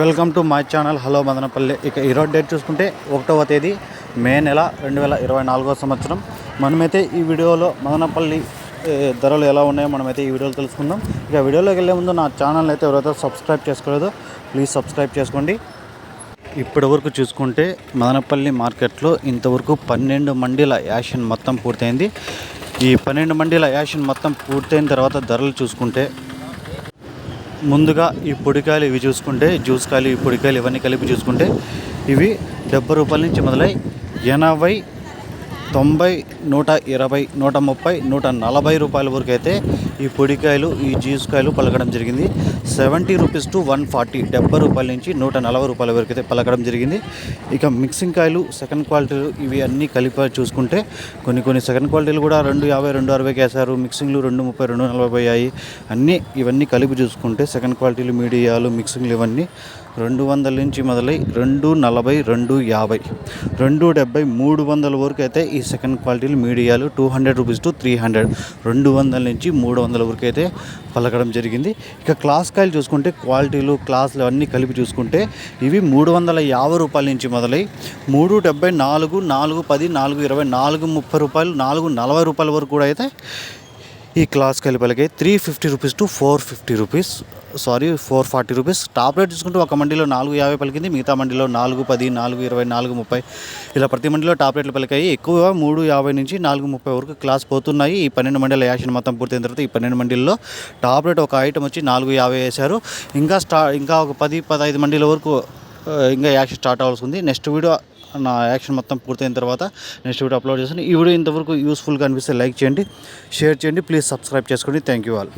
Welcome to my channel. Hello Madanapalli. ఇక ఈరోజు date చూసుకుంటే ఒకటవ తేదీ మే నెల రెండు వేల ఇరవై నాలుగో సంవత్సరం. మనమైతే ఈ వీడియోలో మదనపల్లి ధరలు ఎలా ఉన్నాయో మనమైతే ఈ వీడియోలో తెలుసుకుందాం. ఇక వీడియోలోకి వెళ్ళే ముందు నా ఛానల్ అయితే ఎవరైతే సబ్స్క్రైబ్ చేసుకోలేదో ప్లీజ్ సబ్స్క్రైబ్ చేసుకోండి. ఇప్పటివరకు చూసుకుంటే మదనపల్లి మార్కెట్లో ఇంతవరకు పన్నెండు మండీల యాషన్ మొత్తం పూర్తయింది. ఈ పన్నెండు మండీల యాషన్ మొత్తం పూర్తయిన తర్వాత ధరలు చూసుకుంటే ముందుగా ఈ పొడికాయలు ఇవి చూసుకుంటే జ్యూస్ కాయలు ఈ పొడికాయలు ఇవన్నీ కలిపి చూసుకుంటే ఇవి డెబ్బై రూపాయల నుంచి మొదలై ఎనభై తొంభై నూట ఇరవై నూట ముప్పై నూట నలభై రూపాయల వరకు అయితే ఈ పొడికాయలు ఈ జ్యూస్కాయలు పలకడం జరిగింది. Seventy rupees to one forty డెబ్బై రూపాయల నుంచి నూట నలభై రూపాయల వరకు అయితే పలకడం జరిగింది. ఇక మిక్సింగ్ కాయలు సెకండ్ క్వాలిటీలు ఇవి అన్నీ కలిపి చూసుకుంటే కొన్ని కొన్ని సెకండ్ క్వాలిటీలు కూడా రెండు యాభై రెండు అరవైకి వేశారు మిక్సింగ్లు రెండు ముప్పై రెండు నలభై అయ్యాయి అన్నీ ఇవన్నీ కలిపి చూసుకుంటే సెకండ్ క్వాలిటీలు మీడియాలు మిక్సింగ్లు ఇవన్నీ రెండు వందల నుంచి మొదలై రెండు నలభై రెండు యాభై రెండు డెబ్బై మూడు వందల వరకు అయితే ఈ ఈ సెకండ్ క్వాలిటీలు మీడియాలు two hundred rupees to three hundred రెండు వందల నుంచి మూడు వందల వరకు అయితే పలకడం జరిగింది. ఇక క్లాస్ కాయలు చూసుకుంటే క్వాలిటీలు క్లాసులు అన్నీ కలిపి చూసుకుంటే ఇవి మూడు వందల యాభై రూపాయల నుంచి మొదలై మూడు డెబ్బై నాలుగు నాలుగు పది నాలుగు ఇరవై నాలుగు ముప్పై రూపాయలు నాలుగు నలభై రూపాయల వరకు కూడా అయితే ఈ class కలిపలకి three fifty rupees to four fifty rupees sorry four forty rupees. Top rate చూసుకుంటే ఒక మండీలో నాలుగు యాభై పలికింది మిగతా మండీలో నాలుగు పది నాలుగు ఇరవై నాలుగు ముప్పై. ఇలా ప్రతి మండీలో టాప్ రేట్లు పలికాయి. ఎక్కువ మూడు యాభై నుంచి నాలుగు ముప్పై వరకు క్లాస్ పోతున్నాయి. ఈ పన్నెండు మండీల యాక్షన్ మొత్తం పూర్తయిన తర్వాత ఈ పన్నెండు మండీల్లో టాప్ రేట్ ఒక ఐటమ్ వచ్చి నాలుగు యాభై వేశారు. ఇంకా స్టా ఇంకా ఒక పది పదహైదు మండీల వరకు ఇంకా యాక్షన్ స్టార్ట్ అవ్వాల్సి ఉంది నెక్స్ట్ వీడియో నా యాక్షన్ మొత్తం పూర్తయిన తర్వాత నెక్స్ట్ వీడియో అప్లోడ్ చేస్తాను. ఈ వీడియో ఇంతవరకు యూస్ఫుల్గా అనిపిస్తే లైక్ చేయండి షేర్ చేయండి. ప్లీజ్ సబ్స్క్రైబ్ చేసుకోండి. Thank you all.